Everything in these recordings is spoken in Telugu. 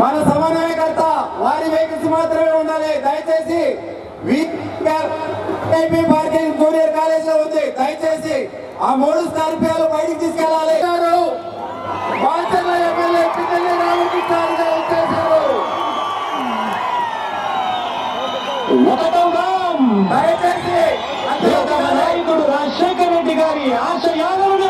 మన సమన్వయకర్త వారి వెహికల్స్ మాత్రమే ఉండాలి. దయచేసి పార్కింగ్ జూనియర్ కాలేజ్లో ఉంది. దయచేసి ఆ మూడు స్కార్పియోలు బయటికి తీసుకెళ్ళాలి. దయచేసి నాయకుడు రాజశేఖర రెడ్డి గారి ఆశయాలను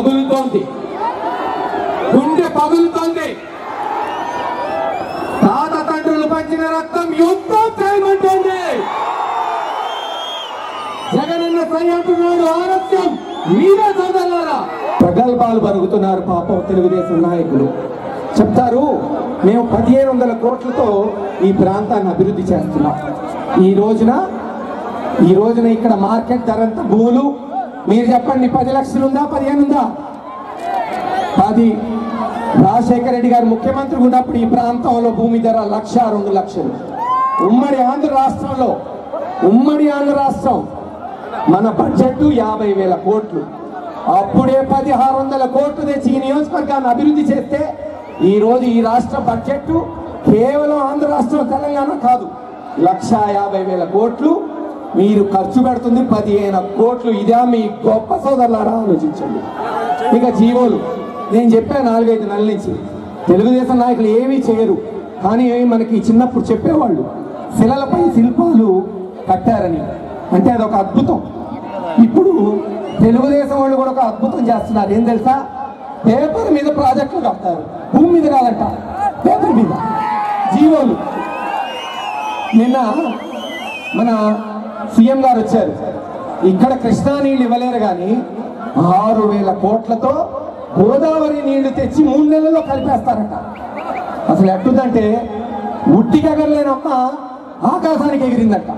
పగులుతోంది. గుండె పగులుతోంది. తాత తండ్రులు పంచిన రక్తం యుద్ధం చేయమంటుంది జగనన్న సై ఆలస్యం ఆరోగ్యం మీరే సోదరులారా ప్రగల్భాలు పరుగుతున్నారు పాపం తెలుగుదేశం నాయకులు. చెప్తారు మేము పదిహేను వందల కోట్లతో ఈ ప్రాంతాన్ని అభివృద్ధి చేస్తున్నాం. ఈ రోజున ఈ రోజున ఇక్కడ మార్కెట్ ధర ఎంత? భూములు మీరు చెప్పండి పది లక్షలు ఉందా పదిహేను ఉందా పది. రాజశేఖర రెడ్డి గారు ముఖ్యమంత్రి ఉన్నప్పుడు ఈ ప్రాంతంలో భూమి ధర లక్ష రెండు లక్షలు. ఉమ్మడి ఆంధ్ర రాష్ట్రంలో ఉమ్మడి ఆంధ్ర రాష్ట్రం మన బడ్జెట్ యాభై వేల కోట్లు. అప్పుడే పదిహారు వందల కోట్లు తెచ్చి ఈ నియోజకవర్గాన్ని అభివృద్ధి చేస్తే ఈరోజు ఈ రాష్ట్ర బడ్జెట్ కేవలం ఆంధ్ర రాష్ట్రం తెలంగాణ కాదు. లక్ష యాభై వేల కోట్లు మీరు ఖర్చు పెడుతుంది పదిహేను కోట్లు. ఇదే మీ గొప్ప సోదరులారా ఆలోచించండి. ఇక జీవోలు నేను చెప్పాను నాలుగైదు నెలల నుంచి తెలుగుదేశం నాయకులు ఏమీ చేయరు. కానీ మనకి చిన్నప్పుడు చెప్పేవాళ్ళు శిలలపై శిల్పాలు కట్టారని. అంటే అదొక అద్భుతం. ఇప్పుడు తెలుగుదేశం వాళ్ళు కూడా ఒక అద్భుతం చేస్తున్నారు. ఏం తెలుసా? పేపర్ మీద ప్రాజెక్టులు కడతారు. భూమి మీద కాదంట పేపర్ మీద. జీవోలు. నిన్న మన సీఎం గారు వచ్చారు. ఇక్కడ కృష్ణా నీళ్ళు ఇవ్వలేరు కానీ ఆరు వేల కోట్లతో గోదావరి నీళ్ళు తెచ్చి మూడు నెలల్లో కలిపేస్తారట. అసలు ఎట్టుందంటే ఉట్టికెగరలేని అమ్మ ఆకాశానికి ఎగిరిందట.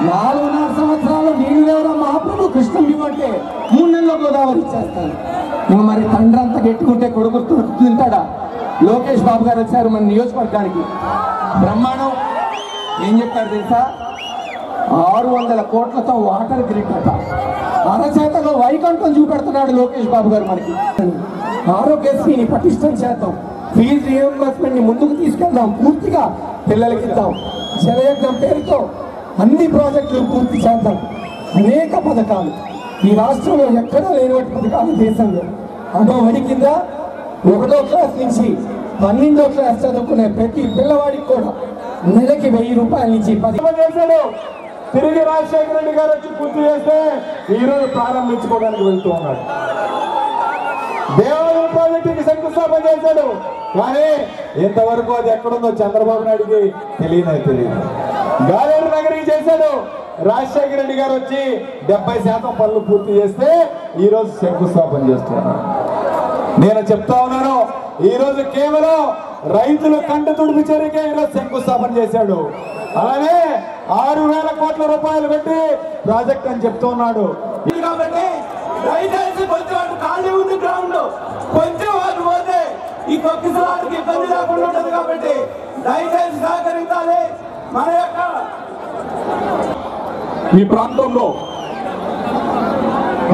నాలుగున్నర సంవత్సరాలు నీళ్ళు లేవరా మహాప్రభు కృష్ణం ఇవ్వంటే మూడు నెలల్లో గోదావరి ఇచ్చేస్తాను ఇంక మరి తండ్రి అంతా గెట్టుకుంటే కొడుకు తు- తింటాడా? లోకేష్ బాబు గారు వచ్చారు మన నియోజకవర్గానికి. బ్రహ్మాండం ఏం చెప్పారు తెలుసా? ఆరు వందల కోట్లతో వాటర్ గ్రిడ్ అట. అరచేతలో వైకుంఠం చూపెడుతున్నాడు లోకేష్ బాబు గారు మనకి. ఆరోగ్యశ్రీని పటిష్టం చేద్దాం. ఫీజు రియంబర్స్మెంట్ని ముందుకు తీసుకెళ్దాం. పూర్తిగా పిల్లలకి ఇద్దాం. జలయజ్ఞం పేరుతో అన్ని ప్రాజెక్టులు పూర్తి చేద్దాం. అనేక పథకాలు. ఈ రాష్ట్రంలో ఎక్కడా లేనివంటి పథకాలు దేశంలో. అమ్మఒడి కింద ఒకటో క్లాస్ నుంచి పన్నెండో క్లాస్ చదువుకునే ప్రతి పిల్లవాడికి కూడా నెలకి వెయ్యి రూపాయల నుంచి పది చేశాడు తిరిగి రాజశేఖర రెడ్డి గారు వచ్చి పూర్తి చేస్తే ఈ రోజు ప్రారంభించుకోవడానికి వెళ్తూ ఉన్నాడు. దేవాలయ ప్రాజెక్టుకి శంకుస్థాపన చేశాడు. కానీ ఇంతవరకు అది ఎక్కడుందో చంద్రబాబు నాయుడికి తెలియనే తెలియదు. గాలేరు నగరికి చేశాడు. రాజశేఖర రెడ్డి గారు వచ్చి డెబ్బై శాతం పనులు పూర్తి చేస్తే ఈ రోజు శంకుస్థాపన చేస్తున్నాడు నేను చెప్తా ఉన్నాను ఈ రోజు కేవలం రైతుల కంట తుడుపు చర్యకే ఈరోజు శంకుస్థాపన చేశాడు. అలానే ఆరు వేల కోట్ల రూపాయలు పెట్టి ప్రాజెక్ట్ అని చెప్తూ ఉన్నాడు ఇది కాబట్టి దయచేసి కొంచెం అటు ఖాళీ ఉంది గ్రౌండ్ కొంచెం పోతే ఈ ఇబ్బంది లేకుండా కాబట్టి దయచేసి సహకరించాలి. మన యొక్క ఈ ప్రాంతంలో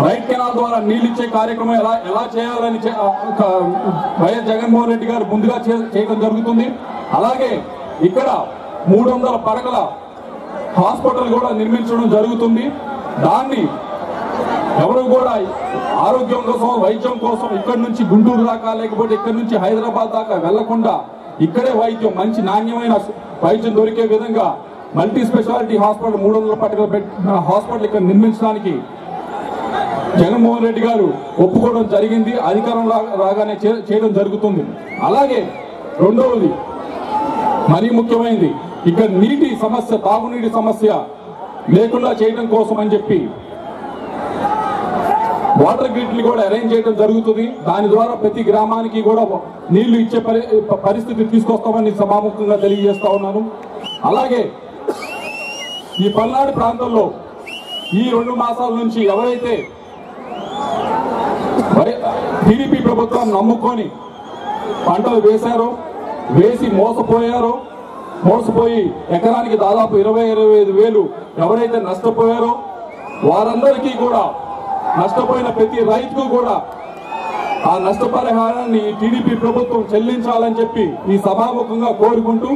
రైట్ కెనాల్ ద్వారా నీళ్ళు ఇచ్చే కార్యక్రమం ఎలా ఎలా చేయాలని వైఎస్ జగన్మోహన్ రెడ్డి గారు ముందుగా చే- చేయడం జరుగుతుంది. అలాగే ఇక్కడ మూడు వందల పడకల హాస్పిటల్ కూడా నిర్మించడం జరుగుతుంది. దాన్ని ఎవరు కూడా ఆరోగ్యం కోసం వైద్యం కోసం ఇక్కడి నుంచి గుంటూరు దాకా లేకపోతే ఇక్కడి నుంచి హైదరాబాద్ దాకా వెళ్ళకుండా ఇక్కడే వైద్యం మంచి నాణ్యమైన వైద్యం దొరికే విధంగా మల్టీ స్పెషాలిటీ హాస్పిటల్ మూడు వందల పట్టుకలు పెట్టిన హాస్పిటల్ ఇక్కడ నిర్మించడానికి జగన్మోహన్ రెడ్డి గారు ఒప్పుకోవడం జరిగింది. అధికారం రాగానే చే- చేయడం జరుగుతుంది. అలాగే రెండవది మరీ ముఖ్యమైనది ఇక్కడ నీటి సమస్య తాగునీటి సమస్య లేకుండా చేయడం కోసం అని చెప్పి వాటర్ గ్రిడ్ని కూడా అరేంజ్ చేయడం జరుగుతుంది. దాని ద్వారా ప్రతి గ్రామానికి కూడా నీళ్ళు ఇచ్చే పరి- పరిస్థితి తీసుకొస్తామని సభాముఖంగా తెలియజేస్తా ఉన్నాను. అలాగే ఈ పల్నాడు ప్రాంతంలో ఈ రెండు మాసాల నుంచి ఎవరైతే టీడీపీ ప్రభుత్వం నమ్ముకొని పంటలు వేశారో వేసి మోసపోయారో మోసపోయి ఎకరానికి దాదాపు ఇరవై ఇరవై ఐదు వేలు ఎవరైతే నష్టపోయారో వారందరికీ కూడా నష్టపోయిన ప్రతి రైతుకు కూడా ఆ నష్టపరిహారాన్ని టీడీపీ ప్రభుత్వం చెల్లించాలని చెప్పి ఈ సభాముఖంగా కోరుకుంటూ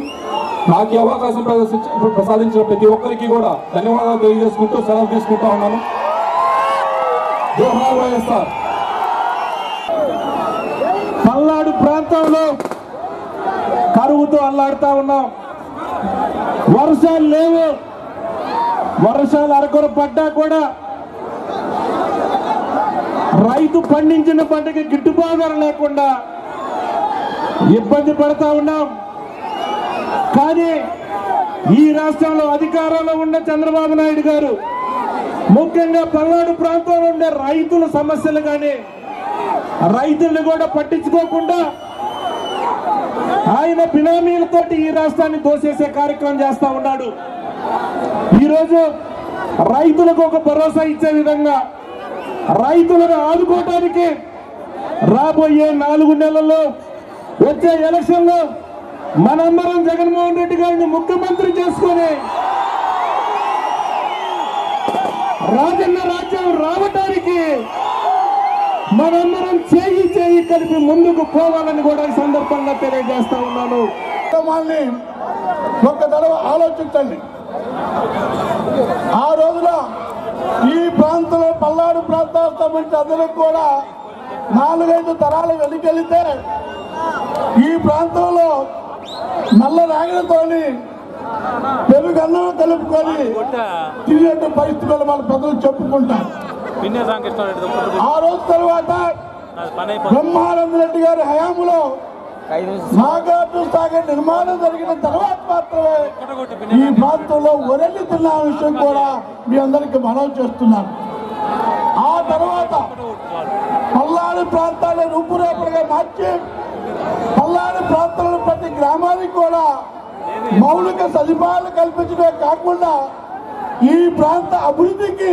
నాకు అవకాశం ప్రసాదించిన ప్రతి ఒక్కరికి కూడా ధన్యవాదాలు తెలియజేసుకుంటూ సెలవు తీసుకుంటా ఉన్నాను. జోహార్ వైఎస్ఆర్. పల్నాడు ప్రాంతంలో కరువుతో అల్లాడుతా ఉన్నాం. వర్షాలు లేవు. వర్షాలు అరకొర పడ్డా కూడా రైతు పండించిన పంటకి గిట్టుబాటు ధర లేకుండా ఇబ్బంది పడతా ఉన్నాం. కానీ ఈ రాష్ట్రంలో అధికారంలో ఉన్న చంద్రబాబు నాయుడు గారు ముఖ్యంగా పల్నాడు ప్రాంతంలో ఉండే రైతుల సమస్యలు కానీ రైతుల్ని కూడా పట్టించుకోకుండా ఆయన బినామీలతోటి ఈ రాష్ట్రాన్ని దోసేసే కార్యక్రమం చేస్తా ఉన్నాడు. ఈరోజు రైతులకు ఒక భరోసా ఇచ్చే విధంగా రైతులను ఆదుకోవటానికి రాబోయే నాలుగు నెలల్లో వచ్చే ఎలక్షన్లో మనందరం జగన్మోహన్ రెడ్డి గారిని ముఖ్యమంత్రి చేసుకొని రాజన్న రాజ్యం రావటానికి మనందరం చేయి చేయి కలిపి ముందుకు పోవాలని కూడా ఈ సందర్భంగా తెలియజేస్తా ఉన్నాను. ఒక్క తడవ ఆలోచించండి. ఆ రోజున ఈ ప్రాంతంలో పల్నాడు ప్రాంతాలకు సంబంధించి అందరికి కూడా నాలుగైదు తరాలు వెనుకెళ్తే ఈ ప్రాంతంలో నల్ల రాగిలతోని తెలుగు అన్నం కలుపుకొని తిరిగేట పరిస్థితులు మన ప్రజలు చెప్పుకుంటారు. పిన్నే రామకృష్ణారెడ్డి ఒక్కటి ఆ రోజు తర్వాత బ్రహ్మానంద రెడ్డి గారి హయాంలో నాగార్జున సాగర్ నిర్మాణం జరిగిన తర్వాత మాత్రమే ఈ ప్రాంతంలో ఒరెల్లి తిన్న విషయం కూడా మీ అందరికి మనవి చేస్తున్నాను. ఆ తర్వాత పల్నాడు ప్రాంతాన్ని రూపురేఖలుగా మార్చి పల్నాడు ప్రాంతంలో ప్రతి గ్రామానికి కూడా మౌలిక సదుపాయాలు కల్పించడమే కాకుండా ఈ ప్రాంత అభివృద్ధికి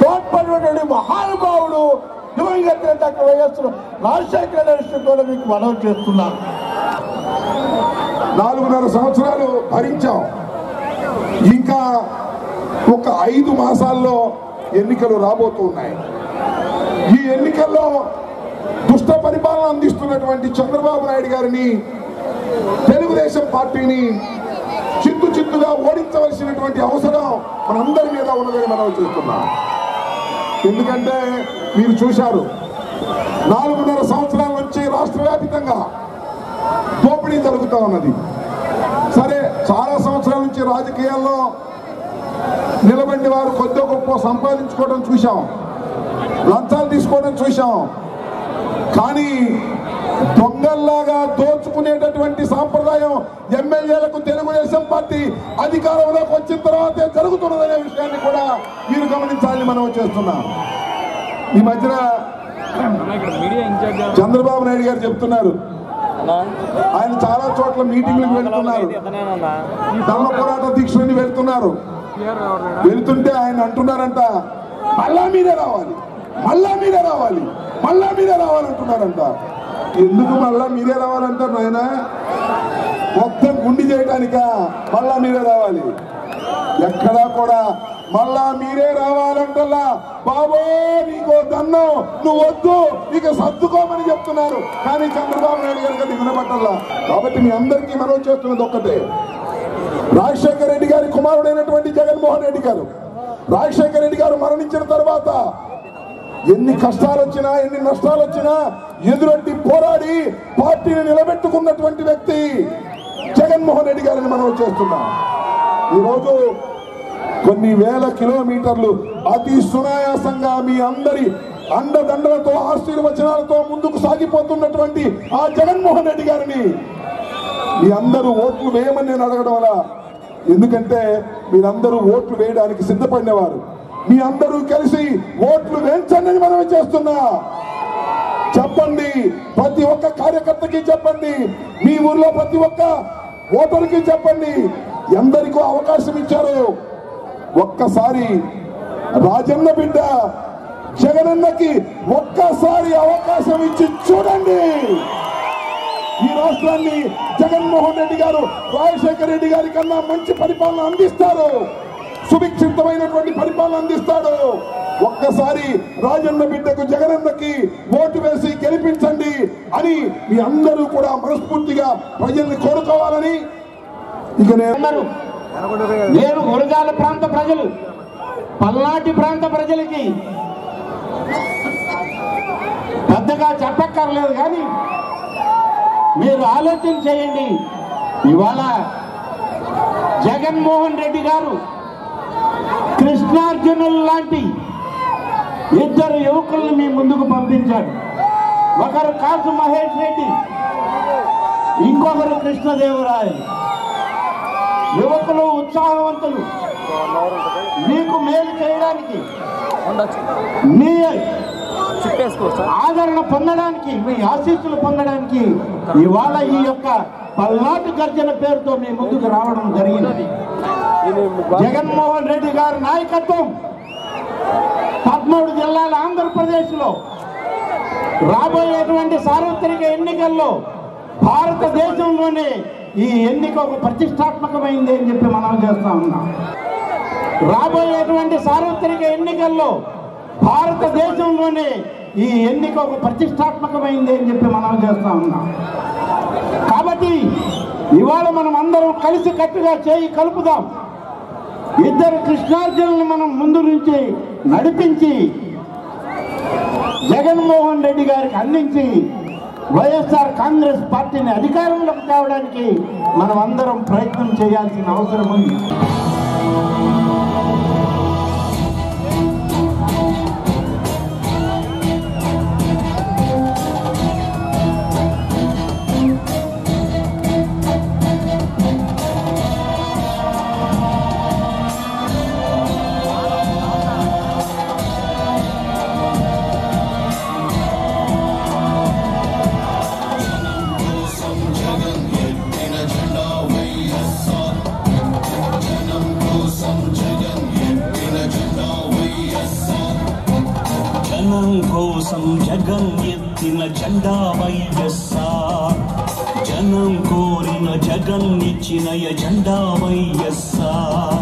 తోడ్పడినటువంటి మహానుభావుడు దివంగత డాక్టర్ వైఎస్ రాజశేఖర రెడ్డి కూడా మీకు మనవి చేస్తున్నాను నాలుగున్నర సంవత్సరాలు భరించాం. ఇంకా ఒక ఐదు మాసాల్లో ఎన్నికలు రాబోతున్నాయి. ఈ ఎన్నికల్లో దుష్ట పరిపాలన అందిస్తున్నటువంటి చంద్రబాబు నాయుడు గారిని తెలుగుదేశం పార్టీని చిత్తు చిత్తుగా ఓడించవలసినటువంటి అవసరం మనందరి మీద ఉన్నదని మనం చూస్తున్నాం. ఎందుకంటే మీరు చూశారు నాలుగున్నర సంవత్సరాల నుంచి రాష్ట్ర వ్యాపితంగా దోపిడీ జరుగుతూ ఉన్నది. సరే చాలా సంవత్సరాల నుంచి రాజకీయాల్లో నిలబడి వారు కొద్ది గొప్ప సంపాదించుకోవడం చూశాం. లంచాలు తీసుకోవడం చూశాం. కానీ దొంగల్లాగా దోచుకునేటటువంటి సాంప్రదాయం ఎమ్మెల్యేలకు తెలుగుదేశం పార్టీ అధికారంలోకి వచ్చిన తర్వాతే జరుగుతున్నదనే విషయాన్ని కూడా మీరు గమనించాలని మనం చేస్తున్నాం. ఈ మధ్యన చంద్రబాబు నాయుడు గారు చెప్తున్నారు. ఆయన చాలా చోట్ల మీటింగ్లకు వెళ్తున్నారు. ధర్మ పోరాట దీక్షలని వెళ్తున్నారు. వెళ్తుంటే ఆయన అంటున్నారంట మళ్ళా మీరే రావాలి మళ్ళా మీరే రావాలి మళ్ళా మీరే రావాలంటున్నారంట. ఎందుకు మళ్ళా మీరే రావాలంటారు నాయన? మొత్తం గుండి చేయడానిక మళ్ళా మీరే రావాలి. ఎక్కడా కూడా మళ్ళా మీరే రావాలంటల్లా? బాబో నీకో దన్నం. నువ్వు వద్దు నీకు సర్దుకోమని చెప్తున్నారు. కానీ చంద్రబాబు నాయుడు గారు అది వినపట్టల్లా కాబట్టి మీ అందరికీ మనం చేస్తున్నది ఒక్కటే. రాజశేఖర రెడ్డి గారి కుమారుడైనటువంటి జగన్మోహన్ రెడ్డి గారు. రాజశేఖర రెడ్డి గారు మరణించిన తర్వాత ఎన్ని కష్టాలు వచ్చినా ఎన్ని నష్టాలు వచ్చినా ఎదురొట్టి పోరాడి పార్టీని నిలబెట్టుకున్నటువంటి వ్యక్తి జగన్మోహన్ రెడ్డి గారిని మనం చేస్తున్నాం. ఈరోజు కొన్ని వేల కిలోమీటర్లు అతి సునాయాసంగా మీ అందరి అండదండలతో ఆశీర్వచనాలతో ముందుకు సాగిపోతున్నటువంటి ఆ జగన్మోహన్ రెడ్డి గారిని మీ అందరూ ఓట్లు వేయమని నేను అడగడం వల్ల ఎందుకంటే మీరందరూ ఓట్లు వేయడానికి సిద్ధపడినవారు. మీ అందరూ కలిసి ఓట్లు వేయించండి మనం చేస్తున్నా. చెప్పండి ప్రతి ఒక్క కార్యకర్తకి చెప్పండి మీ ఊర్లో ప్రతి ఒక్క ఓటర్కి చెప్పండి. ఎందరికో అవకాశం ఇచ్చారు. ఒక్కసారి రాజన్న బిడ్డ జగనన్నకి ఒక్కసారి అవకాశం ఇచ్చి చూడండి. ఈ రాష్ట్రాన్ని జగన్మోహన్ రెడ్డి గారు రాజశేఖర రెడ్డి గారి కన్నా మంచి పరిపాలన అందిస్తారు. సుభిక్షితమైనటువంటి పరిపాలన అందిస్తాడు. ఒక్కసారి రాజన్న బిడ్డకు జగనన్నకి ఓటు వేసి గెలిపించండి అని మీ అందరూ కూడా మనస్ఫూర్తిగా ప్రజల్ని కోరుకోవాలని ఇక నేను నేను గురజాల ప్రాంత ప్రజలు. పల్నాటి ప్రాంత ప్రజలకి పెద్దగా చెప్పక్కర్లేదు కానీ మీరు ఆలోచన చేయండి. ఇవాళ జగన్మోహన్ రెడ్డి గారు కృష్ణార్జునులు లాంటి ఇద్దరు యువకులను మీ ముందుకు పంపించాడు. ఒకరు కాసు మహేష్ రెడ్డి ఇంకొకరు కృష్ణదేవరాయలు యువకులు ఉత్సాహవంతులు. మీకు మేలు చేయడానికి మీ ఆదరణ పొందడానికి మీ ఆశీస్సులు పొందడానికి ఇవాళ ఈ యొక్క పల్నాటి గర్జన పేరుతో మీ ముందుకు రావడం జరిగింది. జగన్మోహన్ రెడ్డి గారి నాయకత్వం పదమూడు జిల్లాల ఆంధ్రప్రదేశ్లో రాబోయేటువంటి సార్వత్రిక ఎన్నికల్లో భారతదేశంలోనే ఈ ఎన్నిక ఒక ప్రతిష్టాత్మకమైంది అని చెప్పి మనం చేస్తా ఉన్నాం. రాబోయేటువంటి సార్వత్రిక ఎన్నికల్లో భారతదేశంలోనే ఈ ఎన్నిక ఒక ప్రతిష్టాత్మకమైంది అని చెప్పి మనం చేస్తా ఉన్నాం. కాబట్టి ఇవాళ మనం అందరం కలిసి కట్టుగా చేయి కలుపుదాం. ఇద్దరు కృష్ణార్జునులను మనం ముందు నుంచి నడిపించి జగన్మోహన్ రెడ్డి గారికి అందించి వైఎస్ఆర్ కాంగ్రెస్ పార్టీని అధికారంలోకి తేవడానికి మనం అందరం ప్రయత్నం చేయాల్సిన అవసరం ఉంది. కోసం జగన్ ఎత్తిన జెండా వైఎస్ఆర్. జనం కోరిన జగన్ ఇచ్చిన ఎజెండా వైఎస్ఆర్.